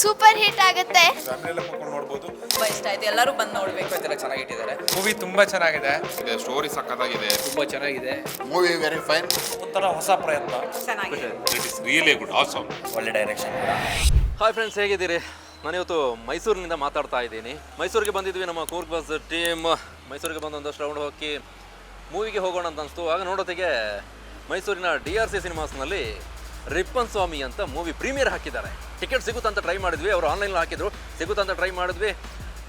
Super hit ಆಗುತ್ತೆ. Family ಎಲ್ಲ ಕೂತ್ಕೊಂಡು ನೋಡ್ಬೋದು. ತುಂಬ ಇಷ್ಟ ಆಯ್ತು. ಎಲ್ಲರೂ ಬಂದು ನೋಡ್ಬೇಕು ಎಲ್ಲ ಚೆನ್ನಾಗಿಟ್ಟಿದ್ದಾರೆ ಮೂವಿ ತುಂಬಾ ಚೆನ್ನಾಗಿದೆ. ಇದೆ ಸ್ಟೋರಿ ಸಕ್ಕತ್ತಾಗಿದೆ ತುಂಬಾ ಚೆನ್ನಾಗಿದೆ. ಮೂವಿ ವೆರಿ ಫೈನ್ ಒಂಥರ ಹೊಸ ಪ್ರಯತ್ನ. ಚೆನ್ನಾಗಿದೆ. It is really good awesome ಒಳ್ಳೆ ಡೈರೆಕ್ಷನ್ ಹಾಯ್ ಫ್ರೆಂಡ್ಸ್ ಹೇಗಿದ್ದೀರಿ? ನಾನಿವತ್ತು ಮೈಸೂರಿನಿಂದ ಮಾತಾಡ್ತಾ ಇದ್ದೀನಿ. ಮೈಸೂರಿಗೆ ಬಂದಿದ್ವಿ ನಮ್ಮ ಕೂರ್ಗ್ ಬಸ್ ಟೀಮ್ ಮೈಸೂರಿಗೆ ಬಂದು ಒಂದಷ್ಟು ರೌಂಡ್ ಹೋಗಿ ಮೂವಿಗೆ ಹೋಗೋಣ ಅಂತ ಅನಿಸ್ತು. ಆಗ ನೋಡೋತ್ತಿಗೆ ಮೈಸೂರಿನ ಡಿ ಆರ್ ಸಿ ಸಿನಿಮಾಸ್ನಲ್ಲಿ ರಿಪ್ಪನ್ ಸ್ವಾಮಿ ಅಂತ ಮೂವಿ ಪ್ರೀಮಿಯರ್ ಹಾಕಿದ್ದಾರೆ. ಟಿಕೆಟ್ ಸಿಗುತ್ತಂತ ಟ್ರೈ ಮಾಡಿದ್ವಿ. ಅವರು ಆನ್ಲೈನ್ ಹಾಕಿದ್ರು. ಸಿಗುತ್ತಂತ ಟ್ರೈ ಮಾಡಿದ್ವಿ.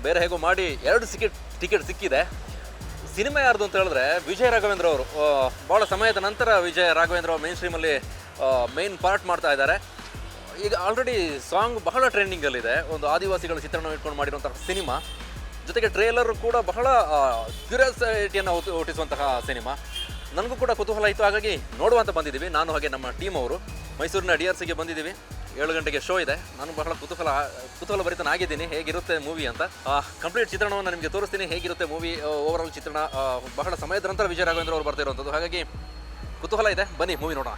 ಬೇರೆ ಹೇಗೋ ಮಾಡಿ ಎರಡು ಸಿಕೆಟ್ ಟಿಕೆಟ್ ಸಿಕ್ಕಿದೆ. ಸಿನಿಮಾ ಯಾರ್ದು ಅಂತ ಹೇಳಿದ್ರೆ ವಿಜಯ ರಾಘವೇಂದ್ರ ಅವರು. ಭಾಳ ಸಮಯದ ನಂತರ ವಿಜಯ ರಾಘವೇಂದ್ರ ಮೈನ್ ಸ್ಟ್ರೀಮಲ್ಲಿ ಮೇನ್ ಪಾರ್ಟ್ ಮಾಡ್ತಾ ಇದ್ದಾರೆ. ಈಗ ಆಲ್ರೆಡಿ ಸಾಂಗ್ ಬಹಳ ಟ್ರೆಂಡಿಂಗಲ್ಲಿದೆ ಒಂದು ಆದಿವಾಸಿಗಳ ಚಿತ್ರಣ ಇಟ್ಕೊಂಡು ಮಾಡಿರುವಂತಹ ಸಿನಿಮಾ. ಜೊತೆಗೆ ಟ್ರೇಲರ್ ಕೂಡ ಬಹಳ ಕ್ಯೂರಿಯಾಸಿಟಿಯನ್ನು ಹುಟ್ಟಿಸುವಂತಹ ಸಿನಿಮಾ. ನನಗೂ ಕೂಡ ಕುತೂಹಲ ಇತ್ತು. ಹಾಗಾಗಿ ನೋಡುವಂತ ಬಂದಿದ್ದೀವಿ. ನಾನು ಹಾಗೆ ನಮ್ಮ ಟೀಮ್ ಅವರು. ಮೈಸೂರಿನ ಡಿ ಆರ್ ಸಿಗೆ ಬಂದಿದ್ದೀವಿ. ಏಳು ಗಂಟೆಗೆ ಶೋ ಇದೆ. ನಾನು ಬಹಳ ಕುತೂಹಲ ಕುತೂಹಲ ಭರಿತನಾಗಿದ್ದೀನಿ ಹೇಗಿರುತ್ತೆ ಮೂವಿ ಅಂತ? ಕಂಪ್ಲೀಟ್ ಚಿತ್ರಣವನ್ನು ನಿಮಗೆ ತೋರಿಸ್ತೀನಿ. ಹೇಗಿರುತ್ತೆ ಮೂವಿ ಓವರ್ ಚಿತ್ರಣ? ಬಹಳ ಸಮಯದ ನಂತರ ವಿಜಯ ರಾಘವೇಂದ್ರ ಅವರು ಬರ್ತಿರುವಂಥದ್ದು ಹಾಗಾಗಿ ಕುತೂಹಲ ಇದೆ. ಬನ್ನಿ ಮೂವಿ ನೋಡೋಣ.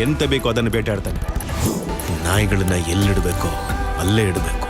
ಎಂತ ಬೇಕೋ ಅದನ್ನು ಬೇಟಾಡ್ತಾನೆ. ನಾಯಿಗಳನ್ನ ಎಲ್ಲಿಡಬೇಕೋ ಅಲ್ಲೇ ಇಡಬೇಕು.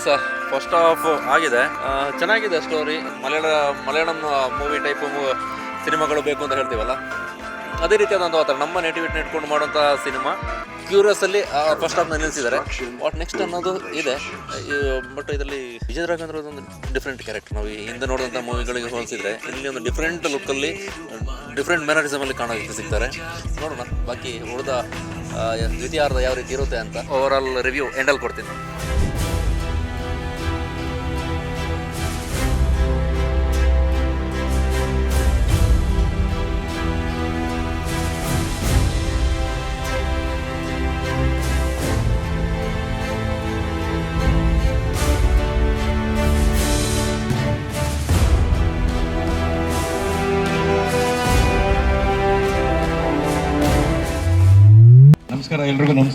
ಎಸ್ ಫಸ್ಟ್ ಆಫ್ ಆಗಿದೆ. ಆ, ಚೆನ್ನಾಗಿದೆ story Malayala Malayalam movie type ಸಿನಿಮಾಗಳು ಬೇಕು ಅಂತ ಹೇಳ್ತೀವಲ್ಲ? ಅದೇ ರೀತಿಯಾದ ಒಂದು ಆತರ ನಮ್ಮ ನೇಟಿವಿಟಿ ಇಟ್ಕೊಂಡು ಮಾಡುವಂಥ ಸಿನಿಮಾ. ಕ್ಯೂರಿಯಸ್ ಅಲ್ಲಿ ಫಸ್ಟ್ ಆಫ್ ನಿಲ್ಲಿಸಿದ್ದಾರೆ ವಾಟ್ ನೆಕ್ಸ್ಟ್ ಅನ್ನೋದು ಇದೆ. ಬಟ್ ಇದರಲ್ಲಿ ವಿಜಯ ರಾಘವೇಂದ್ರ ಒಂದು ಡಿಫ್ರೆಂಟ್ ಕ್ಯಾರೆಕ್ಟರ್ ನಾವು ಈ ಹಿಂದೆ ನೋಡಿದಂಥ ಮೂವಿಗಳಿಗೆ ಹೋಲಿಸಿದ್ರೆ ಇಲ್ಲಿ ಒಂದು ಡಿಫ್ರೆಂಟ್ ಲುಕ್ಕಲ್ಲಿ ಡಿಫ್ರೆಂಟ್ ಮ್ಯಾನರಿಸಮಲ್ಲಿ ಕಾಣೋದಕ್ಕೆ ಸಿಗ್ತಾರೆ. ನೋಡೋಣ ಬಾಕಿ ಉಳಿದ ಆ, ದ್ವಿತೀಯಾರ್ಧ ಯಾವ ರೀತಿ ಇರುತ್ತೆ ಅಂತ. ಓವರ್ ಆಲ್ ರಿವ್ಯೂ ಎಂಡಲ್ಲಿ ಕೊಡ್ತೀನಿ.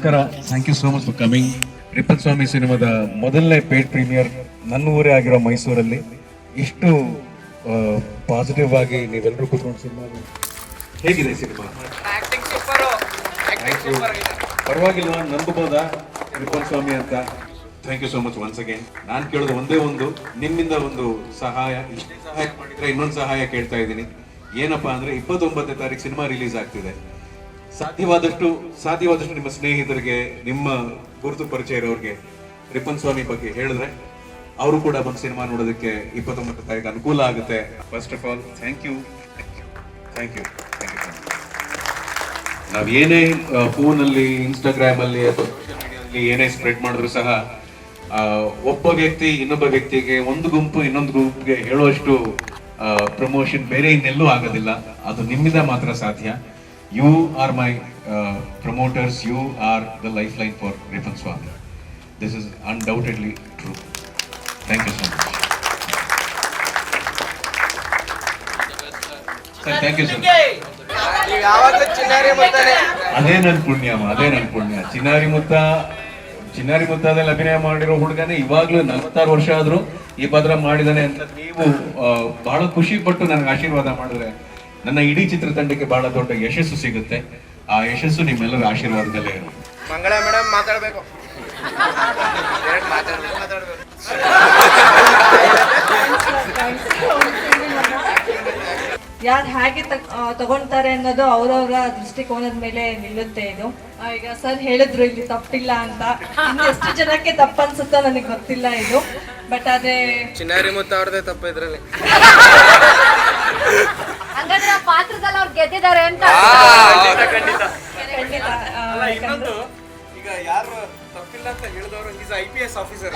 ನಮಸ್ಕಾರ. Thank you so much for coming Ripal Swamy ಸಿನಿಮಾದ ಮೊದಲನೇ ಪೇಡ್ ಪ್ರೀಮಿಯರ್ ನನ್ನ ಊರೇ ಆಗಿರೋ ಮೈಸೂರಲ್ಲಿ. ಇಷ್ಟು ಪಾಸಿಟಿವ್ ಆಗಿ ನೀವೆಲ್ಲರೂ ಕೂತ್ಕೊಂಡು ಸಿನಿಮಾ ಹೇಗಿದೆ ಸಿನಿಮಾ. ಪರವಾಗಿಲ್ಲ ನಂಬಬಹುದಾ ರಿಪಲ್ ಸ್ವಾಮಿ ಅಂತ. Thank you so much once again ನಾನು ಕೇಳೋದು ಒಂದೇ ಒಂದು ನಿಮ್ಮಿಂದ ಒಂದು ಸಹಾಯ ಇಷ್ಟೇ ಸಹಾಯ ಮಾಡಿದ್ರೆ ಇನ್ನೊಂದು ಸಹಾಯ ಕೇಳ್ತಾ ಇದ್ದೀನಿ. ಏನಪ್ಪಾ ಅಂದ್ರೆ ಇಪ್ಪತ್ತೊಂಬತ್ತನೇ ತಾರೀಕು ಸಿನಿಮಾ ರಿಲೀಸ್ ಆಗ್ತಿದೆ. ಸಾಧ್ಯವಾದಷ್ಟು ಸಾಧ್ಯವಾದಷ್ಟು ನಿಮ್ಮ ಸ್ನೇಹಿತರಿಗೆ, ನಿಮ್ಮ ಗುರುತು ಪರಿಚಯ ಇರೋರಿಗೆ ರಿಪನ್ ಸ್ವಾಮಿ ಬಗ್ಗೆ ಹೇಳಿದ್ರೆ ಅವರು ಕೂಡ ಬಂದು ಸಿನಿಮಾ ನೋಡೋದಕ್ಕೆ ಇಪ್ಪತ್ತೊಂಬತ್ತು ತಾರೀಕು ಅನುಕೂಲ ಆಗುತ್ತೆ. First of all thank you thank you ನಾವ್ ಏನೇ ಫೋನ್ ಅಲ್ಲಿ ಇನ್ಸ್ಟಾಗ್ರಾಮ್ ಅಲ್ಲಿ ಅಥವಾ ಸೋಷಿಯಲ್ ಮೀಡಿಯಾದಲ್ಲಿ ಏನೇ ಸ್ಪ್ರೆಡ್ ಮಾಡಿದ್ರು ಸಹ ಒಬ್ಬ ವ್ಯಕ್ತಿ ಇನ್ನೊಬ್ಬ ವ್ಯಕ್ತಿಗೆ ಒಂದು ಗುಂಪು ಇನ್ನೊಂದು ಗುಂಪಿಗೆ ಹೇಳುವಷ್ಟು ಪ್ರಮೋಷನ್ ಬೇರೆ ಇನ್ನೆಲ್ಲೂ ಆಗೋದಿಲ್ಲ. ಅದು ನಿಮ್ಮಿಂದ ಮಾತ್ರ ಸಾಧ್ಯ. My promoters you are the life line for Rippan Swamy this is undoubtedly true thank you so much sir thank you sir ಈಗ ಯಾವಾಗಲೂ ಅದೇ ನನ್ ಪುಣ್ಯಮ್ಮ ಅದೇ ನನ್ ಪುಣ್ಯ. ಚಿನ್ನಾರಿ ಮುತ್ತ, ಚಿನ್ನಾರಿ ಮುತ್ತದಲ್ಲಿ ಅಭಿನಯ ಮಾಡಿರೋ ಹುಡುಗನೇ ಇವಾಗ್ಲೂ ನಲವತ್ತಾರು ವರ್ಷ ಆದ್ರೂ ಈ ಪತ್ರ ಮಾಡಿದಾನೆ ಅಂತ ನೀವು ಬಹಳ ಖುಷಿ ಪಟ್ಟು ನನಗೆ ಆಶೀರ್ವಾದ ಮಾಡಿದ್ರೆ. ನನ್ನ ಇಡೀ ಚಿತ್ರತಂಡಕ್ಕೆ ಬಹಳ ದೊಡ್ಡ ಯಶಸ್ಸು ಸಿಗುತ್ತೆ. ಆ ಯಶಸ್ಸು ನಿಮ್ಮೆಲ್ಲರ ಆಶೀರ್ವಾದದಲ್ಲೇ ಮಂಗಳ ಮೇಡಮ್ ಮಾತಾಡಬೇಕು. ಎರಡು ಮಾತಾಡ್ಬೇಕು ಮಾತಾಡ್ಬೇಕು. ಯಾರು ಹೇಗೆ ತಗೊಂತಾರೆ ಅನ್ನೋದು ಅವ್ರವ್ರ ದೃಷ್ಟಿಕೋನದ ಮೇಲೆ ನಿಲ್ಲುತ್ತೆ ಇದು. ಈಗ ಸರ್ ಹೇಳಿದ್ರು ಇಲ್ಲಿ ತಪ್ಪಿಲ್ಲ ಅಂತ. ಎಷ್ಟು ಜನಕ್ಕೆ ತಪ್ಪು ಅನ್ಸುತ್ತೋ ನನಗೆ ಗೊತ್ತಿಲ್ಲ ಇದು. ಬಟ್ ಅದೇ ಚಿನ್ನಾರಿ ಮುತ್ತ ಅವ್ರದೇ ತಪ್ಪ ಇದ್ರಲ್ಲಿ. ಹಂಗಾದ್ರೆ ಆ ಪಾತ್ರದಲ್ಲಿ ಅವ್ರು ಗೆದ್ದಿದ್ದಾರೆ ಅಂತ ಖಂಡಿತ ಆ, ಯಾಕಂದ್ರೆ ಈಗ ಯಾರು ತಪ್ಪಿಲ್ಲ ಅಂತ ಹೇಳಿದವರು is I P S officer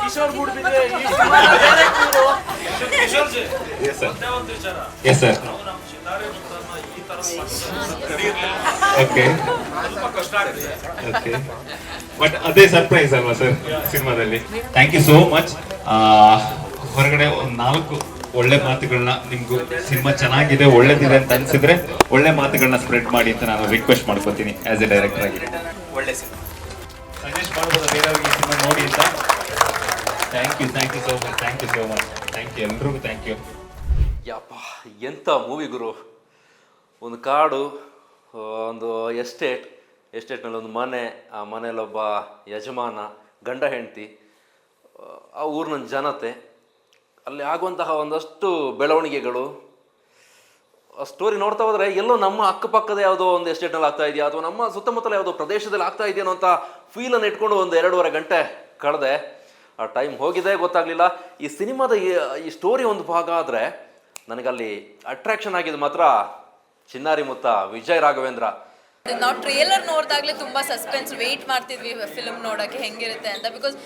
Kishore Moodbidri yes sir okay okay but ಅದೇ ಸರ್ಪ್ರೈಸ್ ಅಲ್ವಾ ಸರ್ ಸಿನಿಮಾದಲ್ಲಿ? ಥ್ಯಾಂಕ್ ಯು ಸೋ ಮಚ್ ಹೊರಗಡೆ ಒಂದು ನಾಲ್ಕು ಒಳ್ಳೆ ಮಾತುಗಳನ್ನ ನಿಮ್ಗೂ ಸಿನಿಮಾ ಚೆನ್ನಾಗಿದೆ ಒಳ್ಳೇದಿದೆ ಅಂತ ಅನ್ಸಿದ್ರೆ ಒಳ್ಳೆ ಮಾತುಗಳನ್ನ ಸ್ಪ್ರೆಡ್ ಮಾಡಿ ಅಂತ ನಾನು ರಿಕ್ವೆಸ್ಟ್ ಮಾಡ್ಕೋತೀನಿ ಆಸ್ ಎ ಡೈರೆಕ್ಟರ್ ಆಗಿ. ಒಳ್ಳೆ ಸಿನಿಮಾ. ಸಜೆಸ್ಟ್ ಮಾಡ್ಬೋದು ಬೇರೆಯವ್ರಿಗೆ ಈ ಸಿನಿಮಾ ನೋಡಿ ಅಂತ? Thank you thank you so much thank you so much thank you ಎಲ್ರಿಗೂ ಥ್ಯಾಂಕ್ ಯು ಯಪ್ಪ ಎಂಥ ಮೂವಿ ಗುರು? ಒಂದು ಕಾಡು ಒಂದು ಎಸ್ಟೇಟ್ ಎಸ್ಟೇಟ್ನಲ್ಲಿ ಒಂದು ಮನೆ ಆ ಮನೆಯಲ್ಲೊಬ್ಬ ಯಜಮಾನ ಗಂಡ ಹೆಂಡತಿ ಆ ಊರಿನ ಜನತೆ ಅಲ್ಲಿ ಆಗುವಂತಹ ಒಂದಷ್ಟು ಬೆಳವಣಿಗೆಗಳು. ಸ್ಟೋರಿ ನೋಡ್ತಾ ಹೋದರೆ ಎಲ್ಲೋ ನಮ್ಮ ಅಕ್ಕಪಕ್ಕದ ಯಾವುದೋ ಒಂದು ಎಸ್ಟೇಟ್ನಲ್ಲಿ ಆಗ್ತಾ ಇದೆಯಾ? ಅಥವಾ ನಮ್ಮ ಸುತ್ತಮುತ್ತಲ ಯಾವುದೋ ಪ್ರದೇಶದಲ್ಲಿ ಆಗ್ತಾ ಇದೆಯೋ ಅಂತ ಫೀಲನ್ನು ಇಟ್ಕೊಂಡು ಒಂದು ಎರಡೂವರೆ ಗಂಟೆ ಕಳೆದೆ. ಆ ಟೈಮ್ ಹೋಗಿದೆ, ಗೊತ್ತಾಗಲಿಲ್ಲ. ಈ ಸಿನಿಮಾದ ಈ- ಈ ಸ್ಟೋರಿ ಒಂದು ಭಾಗ ಆದರೆ ನನಗಲ್ಲಿ ಅಟ್ರಾಕ್ಷನ್ ಆಗಿದ್ದು ಮಾತ್ರ ಚಿನ್ನಾರಿ ಮುತ್ತ ವಿಜಯ್ ರಾಘವೇಂದ್ರ. ನಾವು ಟ್ರೇಲರ್ ನೋಡಿದಾಗಲೇ ತುಂಬಾ ಸಸ್ಪೆನ್ಸ್ ವೆಯ್ಟ್ ಮಾಡ್ತಿದ್ವಿ ಫಿಲ್ಮ್ ನೋಡಕ್ಕೆ ಹೆಂಗಿರುತ್ತೆ ಅಂತ. ಬಿಕಾಸ್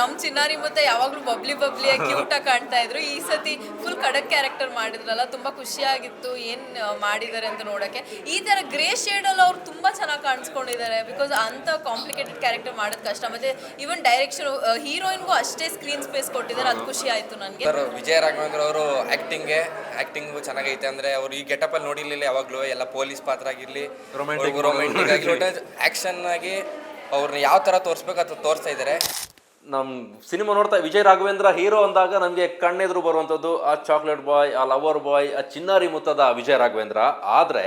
ನಮ್ಮ ಚಿನ್ನಾರಿ ಮತ್ತೆ ಯಾವಾಗಲೂ ಬಬ್ಲಿ ಬಬ್ಲಿಯಾಗಿ ಕ್ಯೂಟಾಗಿ ಕಾಣ್ತಾ ಇದ್ರು. ಈ ಸತಿ ಫುಲ್ ಕಡಕ್ ಕ್ಯಾರೆಕ್ಟರ್ ಮಾಡಿದ್ರಲ್ಲ ತುಂಬಾ ಖುಷಿಯಾಗಿತ್ತು ಏನು ಮಾಡಿದ್ದಾರೆ ಅಂತ ನೋಡಕ್ಕೆ ಈ ಥರ ಗ್ರೇ ಶೇಡ್ ಅಲ್ಲಿ ಅವ್ರು ತುಂಬಾ ಚೆನ್ನಾಗಿ ಕಾಣಿಸ್ಕೊಂಡಿದ್ದಾರೆ. ಬಿಕಾಸ್ ಅಂತ ಕಾಂಪ್ಲಿಕೇಟೆಡ್ ಕ್ಯಾರೆಕ್ಟರ್ ಮಾಡೋದು ಕಷ್ಟ. ಮತ್ತೆ ಈವನ್ ಡೈರೆಕ್ಷನ್ ಹೀರೋಯಿನ್ಗೂ ಅಷ್ಟೇ ಸ್ಕ್ರೀನ್ ಸ್ಪೇಸ್ ಕೊಟ್ಟಿದ್ದಾರೆ. ಅದು ಖುಷಿ ಆಯಿತು ನನಗೆ. ವಿಜಯ ರಾಘವೇಂದ್ರ ಅವರು ಆ್ಯಕ್ಟಿಂಗ್ಗೆ ಆ್ಯಕ್ಟಿಂಗು ಚೆನ್ನಾಗೈತೆ. ಅಂದರೆ ಅವರು ಈ ಗೆಟಪಲ್ಲಿ ನೋಡಿರಲಿಲ್ಲ ಯಾವಾಗಲೂ. ಎಲ್ಲ ಪೊಲೀಸ್ ಪಾತ್ರ ಆಗಿರಲಿ Romantic ರೊಮ್ಯಾಂಟಿಕ್ ಆಗಿ ಅವ್ರನ್ನ ಯಾವ ಥರ ತೋರಿಸ್ಬೇಕು ತೋರಿಸ್ತಾ ಇದ್ದಾರೆ ನಮ್ಮ ಸಿನಿಮಾ ನೋಡ್ತಾ ವಿಜಯ್ ರಾಘವೇಂದ್ರ ಹೀರೋ ಅಂದಾಗ ನಮಗೆ ಕಣ್ಣೆದುರು ಬರುವಂಥದ್ದು ಆ ಚಾಕ್ಲೇಟ್ ಬಾಯ್ ಆ ಲವರ್ ಬಾಯ್ ಆ ಚಿನ್ನಾರಿ ಮುತ್ತದ ವಿಜಯ್ ರಾಘವೇಂದ್ರ. ಆದರೆ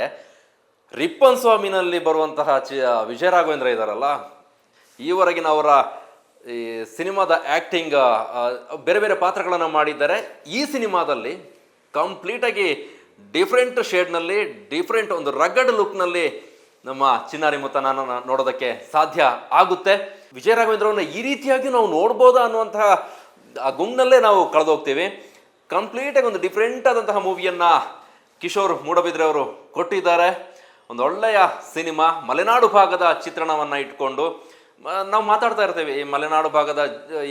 ರಿಪ್ಪನ್ ಸ್ವಾಮಿನಲ್ಲಿ ಬರುವಂತಹ ಚಿ ವಿಜಯ್ ರಾಘವೇಂದ್ರ ಇದ್ದಾರಲ್ಲ ಈವರೆಗಿನ ಅವರ ಈ ಸಿನಿಮಾದ ಆ್ಯಕ್ಟಿಂಗ್ ಬೇರೆ ಬೇರೆ ಪಾತ್ರಗಳನ್ನು ಮಾಡಿದ್ದಾರೆ. ಈ ಸಿನಿಮಾದಲ್ಲಿ ಕಂಪ್ಲೀಟಾಗಿ ಡಿಫ್ರೆಂಟ್ ಶೇಡ್ನಲ್ಲಿ ಡಿಫ್ರೆಂಟ್ ಒಂದು ರಗಡ್ ಲುಕ್ನಲ್ಲಿ ನಮ್ಮ ಚಿನ್ನಾರಿ ಮತ ನಾನು ನೋಡೋದಕ್ಕೆ ಸಾಧ್ಯ ಆಗುತ್ತೆ. ವಿಜಯ ರಾಘವೇಂದ್ರವನ್ನ ಈ ರೀತಿಯಾಗಿ ನಾವು ನೋಡ್ಬೋದಾ ಅನ್ನುವಂತಹ ಆ ಗುಂಗ್ನಲ್ಲೇ ನಾವು ಕಳೆದೋಗ್ತೀವಿ. ಕಂಪ್ಲೀಟಾಗಿ ಒಂದು ಡಿಫ್ರೆಂಟ್ ಆದಂತಹ ಮೂವಿಯನ್ನ ಕಿಶೋರ್ ಮೂಡಬಿದ್ರೆ ಅವರು ಕೊಟ್ಟಿದ್ದಾರೆ. ಒಂದು ಒಳ್ಳೆಯ ಸಿನಿಮಾ, ಮಲೆನಾಡು ಭಾಗದ ಚಿತ್ರಣವನ್ನ ಇಟ್ಕೊಂಡು ನಾವು ಮಾತಾಡ್ತಾ ಇರ್ತೇವೆ. ಈ ಮಲೆನಾಡು ಭಾಗದ,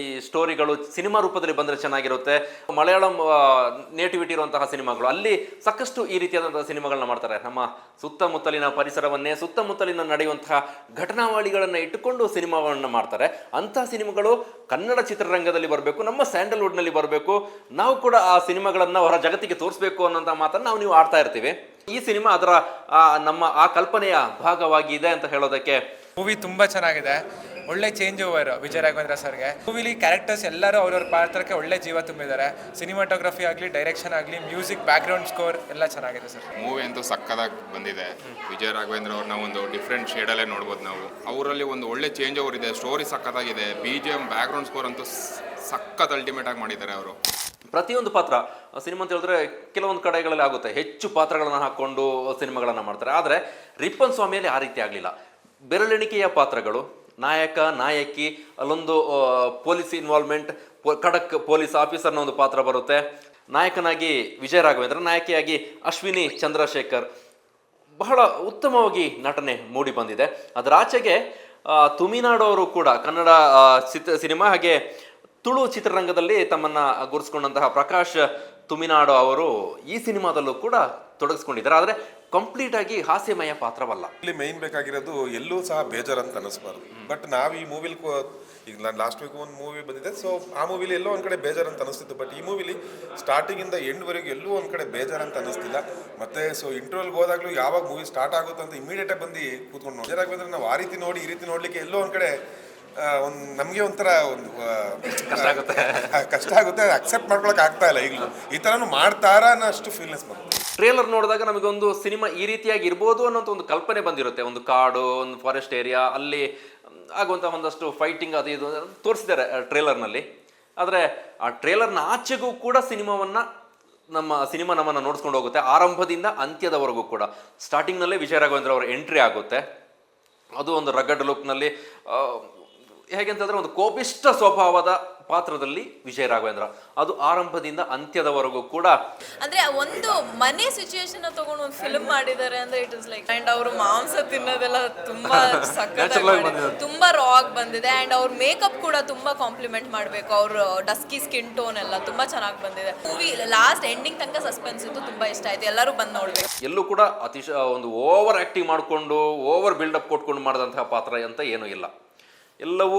ಈ ಸ್ಟೋರಿಗಳು ಸಿನಿಮಾ ರೂಪದಲ್ಲಿ ಬಂದರೆ ಚೆನ್ನಾಗಿರುತ್ತೆ. ಮಲಯಾಳಂ ನೇಟಿವಿಟಿ ಇರುವಂತಹ ಸಿನಿಮಾಗಳು. ಅಲ್ಲಿ ಸಾಕಷ್ಟು ಈ ರೀತಿಯಾದಂತಹ ಸಿನಿಮಾಗಳನ್ನ ಮಾಡ್ತಾರೆ. ನಮ್ಮ ಸುತ್ತಮುತ್ತಲಿನ ಪರಿಸರವನ್ನೇ, ಸುತ್ತಮುತ್ತಲಿನ ನಡೆಯುವಂತಹ ಘಟನಾವಳಿಗಳನ್ನು ಇಟ್ಟುಕೊಂಡು ಸಿನಿಮಾವನ್ನು ಮಾಡ್ತಾರೆ. ಅಂತಹ ಸಿನಿಮಾಗಳು ಕನ್ನಡ ಚಿತ್ರರಂಗದಲ್ಲಿ ಬರಬೇಕು, ನಮ್ಮ ಸ್ಯಾಂಡಲ್ವುಡ್ನಲ್ಲಿ ಬರಬೇಕು. ನಾವು ಕೂಡ ಆ ಸಿನಿಮಾಗಳನ್ನು ಹೊರ ಜಗತ್ತಿಗೆ ತೋರಿಸ್ಬೇಕು ಅನ್ನೋಂಥ ಮಾತನ್ನು ನಾವು ನೀವು ಆಡ್ತಾ ಇರ್ತೀವಿ. ಈ ಸಿನಿಮಾ ಅದರ ನಮ್ಮ, ಆ ಕಲ್ಪನೆಯ ಭಾಗವಾಗಿದೆ ಅಂತ ಹೇಳೋದಕ್ಕೆ ಮೂವಿ ತುಂಬ ಚೆನ್ನಾಗಿದೆ. ಒಳ್ಳೆ ಚೇಂಜ್ ಓವರ್ ವಿಜಯ ರಾಘವೇಂದ್ರ ಸರ್ಗೆ. ಮೂವಿಲಿ ಕ್ಯಾರೆಕ್ಟರ್ಸ್ ಎಲ್ಲರೂ ಅವ್ರವ್ರ ಪಾತ್ರಕ್ಕೆ ಒಳ್ಳೆ ಜೀವ ತುಂಬಿದ್ದಾರೆ. ಸಿನಿಮಾಟೋಗ್ರಫಿ ಆಗಲಿ ಡೈರೆಕ್ಷನ್ ಆಗಲಿ ಮ್ಯೂಸಿಕ್ ಬ್ಯಾಕ್ಗ್ರೌಂಡ್ ಸ್ಕೋರ್ ಎಲ್ಲ ಚೆನ್ನಾಗಿದೆ ಸರ್. ಮೂವಿ ಅಂತೂ ಸಕ್ಕದಾಗಿ ಬಂದಿದೆ. ವಿಜಯ ರಾಘವೇಂದ್ರ ಅವ್ರನ್ನ ಒಂದು ಡಿಫ್ರೆಂಟ್ ಶೇಡಲ್ಲೇ ನೋಡ್ಬೋದು ನಾವು. ಅವರಲ್ಲಿ ಒಂದು ಒಳ್ಳೆ ಚೇಂಜ್ ಓವರ್ ಇದೆ. ಸ್ಟೋರಿ ಸಕ್ಕತ್ತಾಗಿದೆ. B G M background score ಅಂತೂ ಸಕ್ಕತ್ ಸಖತ್ ಅಲ್ಟಿಮೇಟ್ ಆಗಿ ಮಾಡಿದ್ದಾರೆ ಅವರು. ಪ್ರತಿಯೊಂದು ಪಾತ್ರ ಸಿನಿಮಾ ಅಂತ ಹೇಳಿದ್ರೆ ಕೆಲವೊಂದು ಕಡೆಗಳಲ್ಲಿ ಆಗುತ್ತೆ. ಹೆಚ್ಚು ಪಾತ್ರಗಳನ್ನು ಹಾಕ್ಕೊಂಡು ಸಿನಿಮಾಗಳನ್ನು ಮಾಡ್ತಾರೆ. ಆದರೆ ರಿಪ್ಪನ್ ಸ್ವಾಮಿಯಲ್ಲಿ ಆ ರೀತಿ ಆಗಲಿಲ್ಲ. ಬೆರಳೆಣಿಕೆಯ ಪಾತ್ರಗಳು, ನಾಯಕ, ನಾಯಕಿ, ಅಲ್ಲೊಂದು ಪೊಲೀಸ್ ಇನ್ವಾಲ್ವ್ಮೆಂಟ್ ಖಡಕ್ ಪೊಲೀಸ್ ಆಫೀಸರ್ನ ಒಂದು ಪಾತ್ರ ಬರುತ್ತೆ. ನಾಯಕನಾಗಿ ವಿಜಯ ರಾಘವೇಂದ್ರ, ನಾಯಕಿಯಾಗಿ ಅಶ್ವಿನಿ ಚಂದ್ರಶೇಖರ್. ಬಹಳ ಉತ್ತಮವಾಗಿ ನಟನೆ ಮೂಡಿ ಬಂದಿದೆ. ಅದರಾಚೆಗೆ ತುಮಿನಾಡು ಅವರು ಕೂಡ ಕನ್ನಡ ಚಿತ್ರ, ಸಿನಿಮಾ ಹಾಗೆ ತುಳು ಚಿತ್ರರಂಗದಲ್ಲಿ ತಮ್ಮನ್ನ ಗುರುಸ್ಕೊಂಡಂತಹ ಪ್ರಕಾಶ್ ತುಮಿನಾಡು ಅವರು ಈ ಸಿನಿಮಾದಲ್ಲೂ ಕೂಡ ತೊಡಗಿಸ್ಕೊಂಡಿದ್ದಾರೆ. ಆದರೆ ಕಂಪ್ಲೀಟ್ ಆಗಿ ಹಾಸ್ಯಮಯ ಪಾತ್ರವಲ್ಲ. ಇಲ್ಲಿ ಮೈನ್ ಬೇಕಾಗಿರೋದು ಎಲ್ಲೂ ಸಹ ಬೇಜಾರ್ ಅಂತ ಅನಿಸ್ಬಾರ್ದು ಬಟ್ ನಾವು ಈ ಮೂವಿಲಿ ಈಗ ನಾನು ಲಾಸ್ಟ್ ವೀಕ್ ಒಂದು ಮೂವಿ ಬಂದಿದೆ ಸೊ ಆ ಮೂವಿಲಿ ಎಲ್ಲೋ ಒಂದು ಕಡೆ ಬೇಜಾರ್ ಅಂತ ಅನಿಸ್ತಿತ್ತು. ಬಟ್ ಈ ಮೂವಿಲಿ ಸ್ಟಾರ್ಟಿಂಗಿಂದ ಎಂಡ್ವರೆಗೂ ಎಲ್ಲೂ ಒಂದು ಕಡೆ ಬೇಜಾರ್ ಅಂತ ಅನಿಸ್ತಿಲ್ಲ. ಮತ್ತೆ ಸೊ ಇಂಟ್ರೋಲ್ಗೆ ಹೋದಾಗಲೂ ಯಾವಾಗ ಮೂವಿ ಸ್ಟಾರ್ಟ್ ಆಗುತ್ತೆ ಅಂತ ಇಮಿಡಿಯೇಟಾಗಿ ಬಂದು ಕೂತ್ಕೊಂಡು ನೋಡಿ ಬಂದರೆ ನಾವು ಆ ರೀತಿ ನೋಡಿ ಈ ರೀತಿ ನೋಡಲಿಕ್ಕೆ ಎಲ್ಲೋ ಒಂದು ಕಡೆ ಒಂದು ನಮಗೆ ಒಂಥರ ಒಂದು ಕಷ್ಟ ಆಗುತ್ತೆ. ಕಷ್ಟ ಆಗುತ್ತೆ. ಅಕ್ಸೆಪ್ಟ್ ಮಾಡ್ಕೊಳಕ್ಕೆ ಆಗ್ತಾ ಇಲ್ಲ ಈಗಲೂ. ಈ ಥರನೂ ಮಾಡ್ತಾರಾ ಅನ್ನೋ ಅಷ್ಟು ಫೀಲ್ನೆಸ್ ಬಂತು. ಟ್ರೇಲರ್ ನೋಡಿದಾಗ ನಮಗೊಂದು ಸಿನಿಮಾ ಈ ರೀತಿಯಾಗಿ ಇರ್ಬೋದು ಅನ್ನೋಂಥ ಒಂದು ಕಲ್ಪನೆ ಬಂದಿರುತ್ತೆ. ಒಂದು ಕಾಡು, ಒಂದು ಫಾರೆಸ್ಟ್ ಏರಿಯಾ ಅಲ್ಲಿ ಆಗುವಂಥ ಒಂದಷ್ಟು ಫೈಟಿಂಗ್ ಅದು ಇದು ತೋರಿಸಿದ್ದಾರೆ ಟ್ರೇಲರ್ನಲ್ಲಿ ಆದರೆ ಆ ಟ್ರೇಲರ್ನ ಆಚೆಗೂ ಕೂಡ ಸಿನಿಮಾವನ್ನು ನಮ್ಮ, ಸಿನಿಮಾ ನಮ್ಮನ್ನು ನೋಡಿಸ್ಕೊಂಡು ಹೋಗುತ್ತೆ. ಆರಂಭದಿಂದ ಅಂತ್ಯದವರೆಗೂ ಕೂಡ. ಸ್ಟಾರ್ಟಿಂಗ್ನಲ್ಲೇ ವಿಜಯ ರಾಘವೇಂದ್ರ ಅವರ ಎಂಟ್ರಿ ಆಗುತ್ತೆ. ಅದು ಒಂದು ರಗಡ್ ಲುಕ್ನಲ್ಲಿ ಹೇಗೆಂತಂದ್ರೆ ಒಂದು ಕೋಪಿಷ್ಟ ಸ್ವಭಾವದ ಪಾತ್ರದಲ್ಲಿ ವಿಜಯ ರಾಘವೇಂದ್ರ. ಅದು ಆರಂಭದಿಂದ ಅಂತ್ಯದವರೆಗೂ ಕೂಡ ಅಂದ್ರೆ ಒಂದು ಮನೆ ಸಿಚುಯೇಷನ್ ತಗೊಂಡು ಒಂದು ಫಿಲ್ಮ್ ಮಾಡಿದ್ದಾರೆ ಅಂದ್ರೆ ಇಟ್ ಇಸ್ ಲೈಕ್ ಅಂಡ್ ಅವರು ಮಾಂಸ ತಿನ್ನೋದೆಲ್ಲ ತುಂಬಾ ಸಕ್ಕತ್ತಾಗಿ ತುಂಬಾ ರಾ ಆಗಿ ಬಂದಿದೆ. ಅಂಡ್ ಅವ್ರ ಮೇಕಪ್ ಕೂಡ ತುಂಬಾ ಕಾಂಪ್ಲಿಮೆಂಟ್ ಮಾಡಬೇಕು. ಅವ್ರ ಡಸ್ಕಿ ಸ್ಕಿನ್ ಟೋನ್ ಎಲ್ಲ ತುಂಬಾ ಚೆನ್ನಾಗಿ ಬಂದಿದೆ. ಮೂವಿ ಲಾಸ್ಟ್ ಎಂಡಿಂಗ್ ತನಕ ಸಸ್ಪೆನ್ಸ್ ಇತ್ತು ತುಂಬಾ ಇಷ್ಟ ಆಯ್ತು. ಎಲ್ಲರೂ ಬಂದು ನೋಡ್ಬೇಕು. ಎಲ್ಲೂ ಕೂಡ ಅತಿಶ ಒಂದು ಓವರ್ ಆಕ್ಟಿಂಗ್ ಮಾಡಿಕೊಂಡು ಓವರ್ ಬಿಲ್ಡಪ್ ಕೊಟ್ಕೊಂಡು ಮಾಡಿದಂತಹ ಪಾತ್ರ ಅಂತ ಏನೂ ಇಲ್ಲ. ಎಲ್ಲವೂ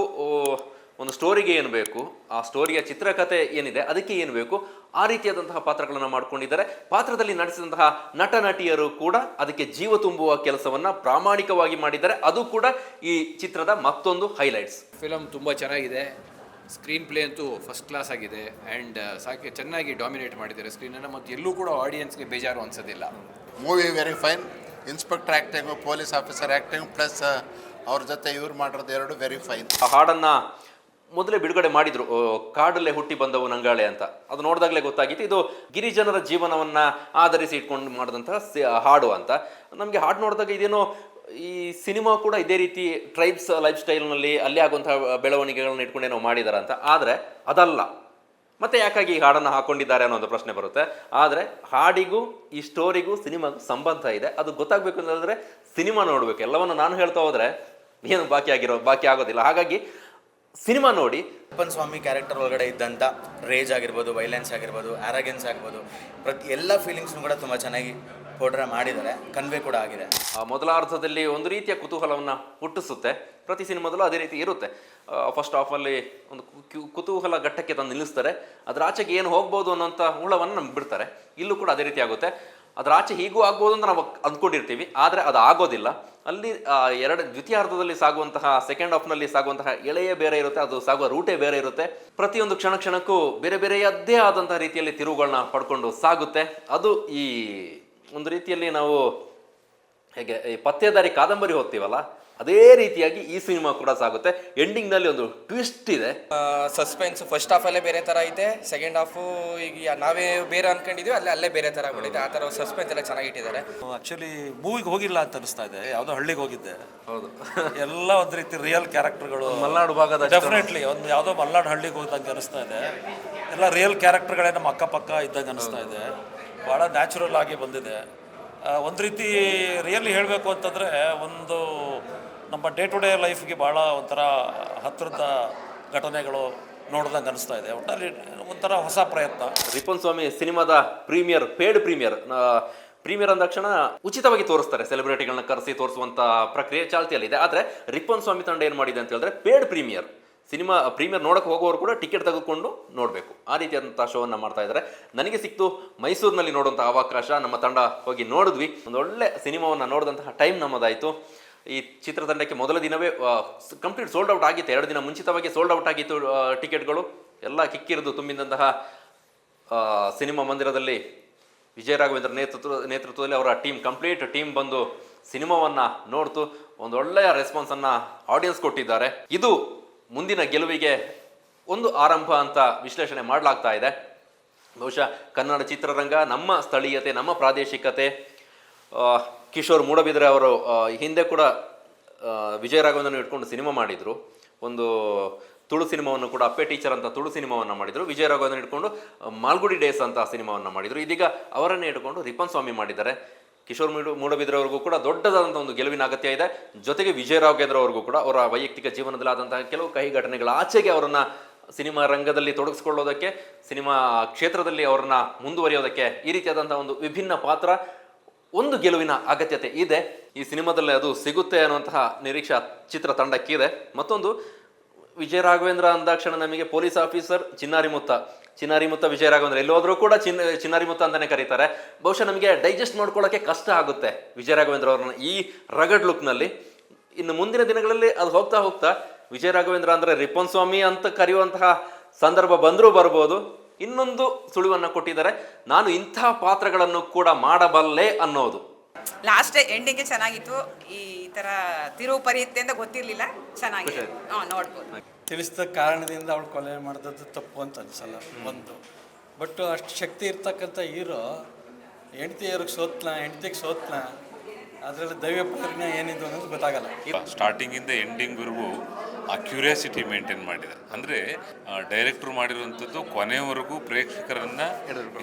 ಒಂದು ಸ್ಟೋರಿಗೆ ಏನು ಬೇಕು ಆ ಸ್ಟೋರಿಯ ಚಿತ್ರಕಥೆ ಏನಿದೆ ಅದಕ್ಕೆ ಏನು ಬೇಕು ಆ ರೀತಿಯಾದಂತಹ ಪಾತ್ರಗಳನ್ನು ಮಾಡ್ಕೊಂಡಿದ್ದಾರೆ. ಪಾತ್ರದಲ್ಲಿ ನಟಿಸಿದಂತಹ ನಟ ನಟಿಯರು ಕೂಡ ಅದಕ್ಕೆ ಜೀವ ತುಂಬುವ ಕೆಲಸವನ್ನು ಪ್ರಾಮಾಣಿಕವಾಗಿ ಮಾಡಿದ್ದಾರೆ. ಅದು ಕೂಡ ಈ ಚಿತ್ರದ ಮತ್ತೊಂದು ಹೈಲೈಟ್ಸ್. ಫಿಲಮ್ ತುಂಬ ಚೆನ್ನಾಗಿದೆ. ಸ್ಕ್ರೀನ್ ಪ್ಲೇ ಅಂತೂ ಫಸ್ಟ್ ಕ್ಲಾಸ್ ಆಗಿದೆ. ಆ್ಯಂಡ್ ಸಾಕೆ ಚೆನ್ನಾಗಿ ಡಾಮಿನೇಟ್ ಮಾಡಿದ್ದಾರೆ ಸ್ಕ್ರೀನನ್ನು. ಮತ್ತು ಎಲ್ಲೂ ಕೂಡ ಆಡಿಯನ್ಸ್ಗೆ ಬೇಜಾರು ಅನಿಸೋದಿಲ್ಲ. Movie very fine inspector acting police officer acting plus ಅವ್ರ ಜೊತೆ ಇವ್ರು ಮಾಡಿರೋದು ಎರಡು ವೆರಿ ಫೈನ್ ಆ ಹಾಡನ್ನ ಮೊದಲೇ ಬಿಡುಗಡೆ ಮಾಡಿದ್ರು ಕಾಡಲ್ಲೇ ಹುಟ್ಟಿ ಬಂದವು ನಂಗಾಳೆ ಅಂತ. ಅದು ನೋಡಿದಾಗಲೇ ಗೊತ್ತಾಗಿತ್ತು. ಇದು ಗಿರಿಜನರ ಜೀವನವನ್ನ ಆಧರಿಸಿ ಇಟ್ಕೊಂಡು ಮಾಡಿದಂತಹ ಹಾಡು ಅಂತ. ನಮಗೆ ಹಾಡು ನೋಡಿದಾಗ ಇದೇನೋ ಈ ಸಿನಿಮಾ ಕೂಡ ಇದೇ ರೀತಿ ಟ್ರೈಬ್ಸ್ ಲೈಫ್ ಸ್ಟೈಲ್ನಲ್ಲಿ ಅಲ್ಲಿ ಆಗುವಂತಹ ಬೆಳವಣಿಗೆಗಳನ್ನ ಇಟ್ಕೊಂಡೇ ನಾವು ಮಾಡಿದಾರ ಅಂತ. ಆದರೆ ಅದಲ್ಲ. ಮತ್ತೆ ಯಾಕಾಗಿ ಈ ಹಾಡನ್ನು ಹಾಕೊಂಡಿದ್ದಾರೆ ಅನ್ನೋ ಒಂದು ಪ್ರಶ್ನೆ ಬರುತ್ತೆ. ಆದರೆ ಹಾಡಿಗೂ ಈ ಸ್ಟೋರಿಗೂ ಸಿನಿಮಾಗೂ ಸಂಬಂಧ ಇದೆ. ಅದು ಗೊತ್ತಾಗಬೇಕು ಅಂತಂದ್ರೆ ಸಿನಿಮಾ ನೋಡಬೇಕು. ಎಲ್ಲವನ್ನು ನಾನು ಹೇಳ್ತಾ ಹೋದ್ರೆ ಏನು ಬಾಕಿ ಆಗಿರೋ ಬಾಕಿ ಆಗೋದಿಲ್ಲ. ಹಾಗಾಗಿ ಸಿನಿಮಾ ನೋಡಿ. ಅಪ್ಪನ್ ಸ್ವಾಮಿ ಕ್ಯಾರೆಕ್ಟರ್ ಒಳಗಡೆ ಇದ್ದಂಥ ರೇಜ್ ಆಗಿರ್ಬೋದು ವೈಲೆನ್ಸ್ ಆಗಿರ್ಬೋದು ಆರಗೆನ್ಸ್ ಆಗ್ಬೋದು ಪ್ರತಿ ಎಲ್ಲ ಫೀಲಿಂಗ್ಸ್ನು ಕೂಡ ತುಂಬ ಚೆನ್ನಾಗಿ ಪೋಟ್ರೆ ಮಾಡಿದ್ದಾರೆ. ಕನ್ವೆ ಕೂಡ ಆಗಿದೆ. ಆ ಮೊದಲ ಅರ್ಥದಲ್ಲಿ ಒಂದು ರೀತಿಯ ಕುತೂಹಲವನ್ನು ಹುಟ್ಟಿಸುತ್ತೆ. ಪ್ರತಿ ಸಿನಿಮಾದಲ್ಲೂ ಅದೇ ರೀತಿ ಇರುತ್ತೆ. ಫಸ್ಟ್ ಆಫಲ್ಲಿ ಒಂದು ಕುತೂಹಲ ಘಟ್ಟಕ್ಕೆ ತಂದು ನಿಲ್ಲಿಸ್ತಾರೆ. ಅದರ ಆಚೆಗೆ ಏನು ಹೋಗ್ಬೋದು ಅನ್ನೋಂಥ ಹುಳವನ್ನು ನಮ್ಗೆ ಬಿಡ್ತಾರೆ. ಇಲ್ಲೂ ಕೂಡ ಅದೇ ರೀತಿ ಆಗುತ್ತೆ. ಅದರ ಆಚೆ ಹೀಗೂ ಆಗ್ಬೋದು ಅಂತ ನಾವು ಅಂದ್ಕೊಂಡಿರ್ತೀವಿ. ಆದರೆ ಅದು ಆಗೋದಿಲ್ಲ. ಅಲ್ಲಿ ಎರಡು ದ್ವಿತೀಯಾರ್ಧದಲ್ಲಿ ಸಾಗುವಂತಹ ಸೆಕೆಂಡ್ ಹಾಫ್ನಲ್ಲಿ ಸಾಗುವಂತಹ ಎಳೆಯೇ ಬೇರೆ ಇರುತ್ತೆ, ಅದು ಸಾಗುವ ರೂಟೇ ಬೇರೆ ಇರುತ್ತೆ. ಪ್ರತಿಯೊಂದು ಕ್ಷಣ ಕ್ಷಣಕ್ಕೂ ಬೇರೆ ಬೇರೆಯದ್ದೇ ಆದಂತಹ ರೀತಿಯಲ್ಲಿ ತಿರುವುಗಳನ್ನ ಪಡ್ಕೊಂಡು ಸಾಗುತ್ತೆ. ಅದು ಈ ಒಂದು ರೀತಿಯಲ್ಲಿ ನಾವು ಹೇಗೆ, ಈ ಪತ್ತೇದಾರಿ ಕಾದಂಬರಿ ಓದ್ತೀವಲ್ಲ ಅದೇ ರೀತಿಯಾಗಿ ಈ ಸಿನಿಮಾ ಕೂಡ ಸಾಗುತ್ತೆ. ಎಂಡಿಂಗ್ನಲ್ಲಿ ಒಂದು ಟ್ವಿಸ್ಟ್ ಇದೆ. ಸಸ್ಪೆನ್ಸ್ ಫಸ್ಟ್ ಹಾಫ್ ಅಲ್ಲೇ ಬೇರೆ ತರ ಐತೆ. ಸೆಕೆಂಡ್ ಹಾಫ್ ಈಗ ನಾವೇ ಬೇರೆ ಅನ್ಕೊಂಡಿದ್ವಿ ಅಲ್ಲೇ ಅಲ್ಲೇ ಬೇರೆ ತರ ಆಗ್ಬಿಟ್ಟಿದೆ. ಆ ತರ ಸಸ್ಪೆನ್ಸ್ ಎಲ್ಲ ಚೆನ್ನಾಗಿಟ್ಟಿದ್ದಾರೆ ಆಕ್ಚುಲಿ ಮೂವಿಗೆ ಹೋಗಿಲ್ಲ ಅಂತ ಅನಿಸ್ತಾ ಇದೆ. ಯಾವುದೋ ಹಳ್ಳಿಗೆ ಹೋಗಿದ್ದೆ. ಹೌದು. ಎಲ್ಲ ಒಂದ್ ರೀತಿ ರಿಯಲ್ ಕ್ಯಾರೆಕ್ಟರ್ಗಳು ಮಲ್ನಾಡು ಭಾಗದ ಡೆಫಿನೆಟ್ಲಿ ಒಂದು ಯಾವುದೋ ಮಲ್ನಾಡು ಹಳ್ಳಿಗೆ ಹೋದಂಗೆ ಅನಿಸ್ತಾ ಇದೆ. ಎಲ್ಲ ರಿಯಲ್ ಕ್ಯಾರೆಕ್ಟರ್ಗಳೇ ನಮ್ಮ ಅಕ್ಕಪಕ್ಕ ಇದ್ದಂಗೆ ಅನಿಸ್ತಾ ಇದೆ. ಭಾಳ ನ್ಯಾಚುರಲ್ ಆಗಿ ಬಂದಿದೆ. ಒಂದು ರೀತಿ ರಿಯಲಿ ಹೇಳಬೇಕು ಅಂತಂದರೆ ಒಂದು ನಮ್ಮ ಡೇ ಟು ಡೇ ಲೈಫ್ಗೆ ಭಾಳ ಒಂಥರ ಹತ್ತಿರದ ಘಟನೆಗಳು ನೋಡ್ದಂಗೆ ಅನಿಸ್ತಾ ಇದೆ. ಒಟ್ಟಲ್ಲಿ ಒಂಥರ ಹೊಸ ಪ್ರಯತ್ನ. ರಿಪುನ್ ಸ್ವಾಮಿ ಸಿನಿಮಾದ ಪ್ರೀಮಿಯರ್ ಪೇಡ್ ಪ್ರೀಮಿಯರ್ ಪ್ರೀಮಿಯರ್ ಅಂದ ತಕ್ಷಣ ಉಚಿತವಾಗಿ ತೋರಿಸ್ತಾರೆ. ಸೆಲೆಬ್ರಿಟಿಗಳನ್ನ ಕರೆಸಿ ತೋರಿಸುವಂಥ ಪ್ರಕ್ರಿಯೆ ಚಾಲ್ತಿಯಲ್ಲಿದೆ. ಆದರೆ ರಿಪನ್ ಸ್ವಾಮಿ ತಂಡ ಏನು ಮಾಡಿದೆ ಅಂತ ಹೇಳಿದ್ರೆ ಪೇಡ್ ಪ್ರೀಮಿಯರ್. ಸಿನಿಮಾ, ಪ್ರೀಮಿಯರ್ ನೋಡಕ್ಕೆ ಹೋಗುವವರು ಕೂಡ ಟಿಕೆಟ್ ತೆಗೆದುಕೊಂಡು ನೋಡಬೇಕು. ಆ ರೀತಿಯಾದಂಥ ಶೋವನ್ನು ಮಾಡ್ತಾ ಇದ್ದಾರೆ ನನಗೆ ಸಿಕ್ತು ಮೈಸೂರಿನಲ್ಲಿ ನೋಡುವಂಥ ಅವಕಾಶ. ನಮ್ಮ ತಂಡ ಹೋಗಿ ನೋಡಿದ್ವಿ. ಒಂದು ಒಳ್ಳೆ ಸಿನಿಮಾವನ್ನು ನೋಡಿದಂತಹ ಟೈಮ್ ನಮ್ಮದಾಯಿತು. ಈ ಚಿತ್ರತಂಡಕ್ಕೆ ಮೊದಲ ದಿನವೇ ಕಂಪ್ಲೀಟ್ ಸೋಲ್ಡ್ ಔಟ್ ಆಗಿತ್ತು. ಎರಡು ದಿನ ಮುಂಚಿತವಾಗಿ ಸೋಲ್ಡ್ ಔಟ್ ಆಗಿತ್ತು ಟಿಕೆಟ್ಗಳು. ಎಲ್ಲ ಕಿಕ್ಕಿರಿದು ತುಂಬಿದಂತಹ ಸಿನಿಮಾ ಮಂದಿರದಲ್ಲಿ ವಿಜಯ ರಾಘವೇಂದ್ರ ನೇತೃತ್ವ, ನೇತೃತ್ವದಲ್ಲಿ ಅವರ ಟೀಮ್ ಕಂಪ್ಲೀಟ್ ಟೀಮ್ ಬಂದು ಸಿನಿಮಾವನ್ನು ನೋಡ್ತು. ಒಂದು ಒಳ್ಳೆಯ ರೆಸ್ಪಾನ್ಸನ್ನು ಆಡಿಯನ್ಸ್ ಕೊಟ್ಟಿದ್ದಾರೆ. ಇದು ಮುಂದಿನ ಗೆಲುವಿಗೆ ಒಂದು ಆರಂಭ ಅಂತ ವಿಶ್ಲೇಷಣೆ ಮಾಡಲಾಗ್ತಾ ಇದೆ. ಬಹುಶಃ ಕನ್ನಡ ಚಿತ್ರರಂಗ ನಮ್ಮ ಸ್ಥಳೀಯತೆ, ನಮ್ಮ ಪ್ರಾದೇಶಿಕತೆ ಕಿಶೋರ್ ಮೂಡಬಿದ್ರೆ ಅವರು ಹಿಂದೆ ಕೂಡ ವಿಜಯ ರಾಘವೇಂದ್ರನ ಇಟ್ಕೊಂಡು ಸಿನಿಮಾ ಮಾಡಿದರು. ಒಂದು ತುಳು ಸಿನಿಮಾವನ್ನು ಕೂಡ ಅಪ್ಪೆ ಟೀಚರ್ ಅಂತ ತುಳು ಸಿನಿಮಾವನ್ನು ಮಾಡಿದರು. ವಿಜಯ ರಾಘವೇಂದ್ರ ಇಟ್ಕೊಂಡು ಮಾಲ್ಗುಡಿ ಡೇಸ್ ಅಂತ ಸಿನಿಮಾವನ್ನು ಮಾಡಿದರು. ಇದೀಗ ಅವರನ್ನೇ ಇಟ್ಕೊಂಡು ರಿಪನ್ ಸ್ವಾಮಿ ಮಾಡಿದ್ದಾರೆ. ಕಿಶೋರ್ ಮೂಡು, ಮೂಡಬಿದ್ರೆ ಅವ್ರಿಗೂ ಕೂಡ ದೊಡ್ಡದಾದಂಥ ಒಂದು ಗೆಲುವಿನ ಅಗತ್ಯ ಇದೆ. ಜೊತೆಗೆ ವಿಜಯ ಕೂಡ ಅವರ ವೈಯಕ್ತಿಕ ಜೀವನದಲ್ಲಿ ಆದಂತಹ ಕೆಲವು ಕಹಿ ಘಟನೆಗಳ ಆಚೆಗೆ ಅವರನ್ನು ಸಿನಿಮಾ ರಂಗದಲ್ಲಿ ತೊಡಗಿಸ್ಕೊಳ್ಳೋದಕ್ಕೆ, ಸಿನಿಮಾ ಕ್ಷೇತ್ರದಲ್ಲಿ ಅವರನ್ನ ಮುಂದುವರಿಯೋದಕ್ಕೆ ಈ ರೀತಿಯಾದಂಥ ಒಂದು ವಿಭಿನ್ನ ಪಾತ್ರ ಒಂದು ಗೆಲುವಿನ ಅಗತ್ಯತೆ ಇದೆ. ಈ ಸಿನಿಮಾದಲ್ಲಿ ಅದು ಸಿಗುತ್ತೆ ಅನ್ನುವಂತಹ ನಿರೀಕ್ಷಾ ಚಿತ್ರ ತಂಡಕ್ಕಿದೆ ಮತ್ತೊಂದು, ವಿಜಯ ರಾಘವೇಂದ್ರ ಅಂದಾಕ್ಷಣ ನಮಗೆ ಪೊಲೀಸ್ ಆಫೀಸರ್ ಚಿನ್ನಾರಿ ಮುತ್ತ ಚಿನ್ನಾರಿ ಮುತ್ತ ವಿಜಯ ರಾಘವೇಂದ್ರ ಎಲ್ಲೋದ್ರೂ ಕೂಡ ಚಿನ್ನ ಚಿನ್ನಾರಿ ಮುತ್ತ ಅಂತಾನೆ ಕರೀತಾರೆ. ಬಹುಶಃ ನಮಗೆ ಡೈಜೆಸ್ಟ್ ಮಾಡ್ಕೊಳ್ಳೋಕೆ ಕಷ್ಟ ಆಗುತ್ತೆ ವಿಜಯ ರಾಘವೇಂದ್ರ ಅವ್ರನ್ನ ಈ ರಗಡ್ ಲುಕ್ನಲ್ಲಿ ಇನ್ನು ಮುಂದಿನ ದಿನಗಳಲ್ಲಿ ಅದು ಹೋಗ್ತಾ ಹೋಗ್ತಾ ವಿಜಯ ರಾಘವೇಂದ್ರ ಅಂದರೆ ರಿಪನ್ ಸ್ವಾಮಿ ಅಂತ ಕರೆಯುವಂತಹ ಸಂದರ್ಭ ಬಂದರೂ ಬರ್ಬೋದು. ಇನ್ನೊಂದು ಸುಳಿವನ್ನು ಕೊಟ್ಟಿದ್ದಾರೆ. ನಾನು ಇಂತಹ ಪಾತ್ರಗಳನ್ನು ಕೂಡ ಮಾಡಬಲ್ಲೆ ಅನ್ನೋದು. ಲಾಸ್ಟ್ ಎಂಡಿಂಗ್ ಚೆನ್ನಾಗಿತ್ತು. ಈ ತರ ತಿರುಪರಿ ಪರಿಯುತ್ತೆ ಅಂತ ಗೊತ್ತಿರಲಿಲ್ಲ. ಚೆನ್ನಾಗಿದೆ. ಹಾ ನೋಡ್ಬೋದು. ತಿಳಿಸಿದ ಕಾರಣದಿಂದ ಅವಳು ಕೊಲೆ ಮಾಡಿದದ್ದು ತಪ್ಪು ಅಂತ ಅನ್ಸಲ್ಲ ಒಂದು. ಬಟ್ ಅಷ್ಟು ಶಕ್ತಿ ಇರ್ತಕ್ಕಂಥ ಹೀರೋ ಹೆಂಡತಿಯವ್ರಿಗೆ ಸೋತ್ನ ಹೆಂಡತಿಗೆ ಸೋತ್ನ ಅದರಲ್ಲಿ ದೈವ ಪ್ರಜ್ಞೆ ಏನಿದೆ ಅನ್ನೋದು ಗೊತ್ತಾಗಲ್ಲ. ಸ್ಟಾರ್ಟಿಂಗಿಂದ ಎಂಡಿಂಗ್ವರೆಗೂ ಆ ಕ್ಯೂರಿಯಾಸಿಟಿ ಮೇಂಟೈನ್ ಮಾಡಿದ್ದಾರೆ ಅಂದರೆ ಡೈರೆಕ್ಟ್ರು ಮಾಡಿರುವಂಥದ್ದು ಕೊನೆವರೆಗೂ ಪ್ರೇಕ್ಷಕರನ್ನ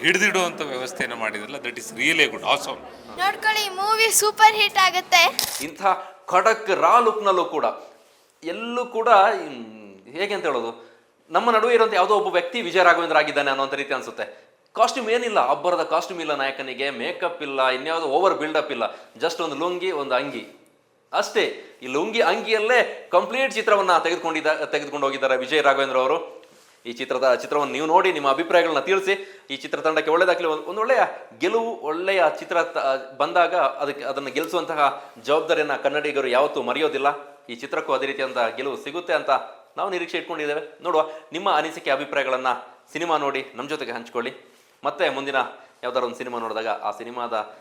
ಹಿಡಿದಿಡುವಂಥ ವ್ಯವಸ್ಥೆಯನ್ನು ಮಾಡಿದ್ರಲ್ಲ that is really good awesome ನೋಡ್ಕೊಳ್ಳಿ ಮೂವಿ ಸೂಪರ್ ಹಿಟ್ ಆಗುತ್ತೆ. ಇಂಥ ಖಡಕ್ ರಾ ಲುಕ್ನಲ್ಲೂ ಕೂಡ ಎಲ್ಲೂ ಕೂಡ ಹೇಗೆ ಅಂತ ಹೇಳೋದು? ನಮ್ಮ ನಡುವೆ ಇರುವಂಥ ಯಾವುದೋ ಒಬ್ಬ ವ್ಯಕ್ತಿ ವಿಜಯ ರಾಘವೇಂದ್ರ ಆಗಿದ್ದಾನೆ ಅನ್ನೋಂಥ ರೀತಿ ಅನ್ಸುತ್ತೆ. ಕಾಸ್ಟ್ಯೂಮ್ ಏನಿಲ್ಲ, ಅಬ್ಬರದ ಕಾಸ್ಟ್ಯೂಮ್ ಇಲ್ಲ ನಾಯಕನಿಗೆ ಮೇಕಪ್ ಇಲ್ಲ, ಇನ್ಯಾವುದೋ ಓವರ್ ಬಿಲ್ಡಪ್ ಇಲ್ಲ ಜಸ್ಟ್ ಒಂದು ಲುಂಗಿ, ಒಂದು ಅಂಗಿ. ಅಷ್ಟೇ, ಈ ಲುಂಗಿ, ಅಂಗಿಯಲ್ಲೇ ಕಂಪ್ಲೀಟ್ ಚಿತ್ರವನ್ನು ತೆಗೆದುಕೊಂಡಿದ್ದ ತೆಗೆದುಕೊಂಡು ಹೋಗಿದ್ದಾರೆ ವಿಜಯ್ ರಾಘವೇಂದ್ರ ಅವರು. ಈ ಚಿತ್ರದ, ಚಿತ್ರವನ್ನು ನೀವು ನೋಡಿ, ನಿಮ್ಮ ಅಭಿಪ್ರಾಯಗಳನ್ನ ತಿಳಿಸಿ ಈ ಚಿತ್ರತಂಡಕ್ಕೆ ಒಳ್ಳೆಯದಾಗಲಿ ಒಂದು ಒಂದು ಒಳ್ಳೆಯ ಗೆಲುವು, ಒಳ್ಳೆಯ ಚಿತ್ರ ಬಂದಾಗ ಅದಕ್ಕೆ, ಅದನ್ನು ಗೆಲ್ಲಿಸುವಂತಹ ಜವಾಬ್ದಾರಿಯನ್ನು ಕನ್ನಡಿಗರು ಯಾವತ್ತೂ ಮರೆಯೋದಿಲ್ಲ. ಈ ಚಿತ್ರಕ್ಕೂ ಅದೇ ರೀತಿಯಾದಂಥ ಗೆಲುವು ಸಿಗುತ್ತೆ ಅಂತ ನಾವು ನಿರೀಕ್ಷೆ ಇಟ್ಕೊಂಡಿದ್ದೇವೆ. ನೋಡುವ ನಿಮ್ಮ ಅನಿಸಿಕೆ, ಅಭಿಪ್ರಾಯಗಳನ್ನು ಸಿನಿಮಾ ನೋಡಿ, ನಮ್ಮ ಜೊತೆಗೆ ಹಂಚ್ಕೊಳ್ಳಿ. ಮತ್ತೆ ಮುಂದಿನ ಯಾವ್ದಾದ್ರು ಒಂದು ಸಿನಿಮಾ ನೋಡಿದಾಗ ಆ ಸಿನಿಮಾದ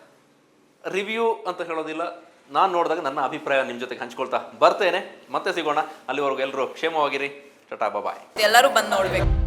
ರಿವ್ಯೂ ಅಂತ ಹೇಳೋದಿಲ್ಲ. ನಾನು ನೋಡಿದಾಗ ನನ್ನ ಅಭಿಪ್ರಾಯ ನಿಮ್ಮ ಜೊತೆಗೆ ಹಂಚ್ಕೊಳ್ತಾ ಬರ್ತೇನೆ. ಮತ್ತೆ ಸಿಗೋಣ. ಅಲ್ಲಿವರೆಗೂ ಎಲ್ಲರೂ ಕ್ಷೇಮವಾಗಿರಿ. ಟಾಟಾ ಬಾಯ್. ಎಲ್ಲರೂ ಬಂದು ನೋಡ್ಬೇಕು.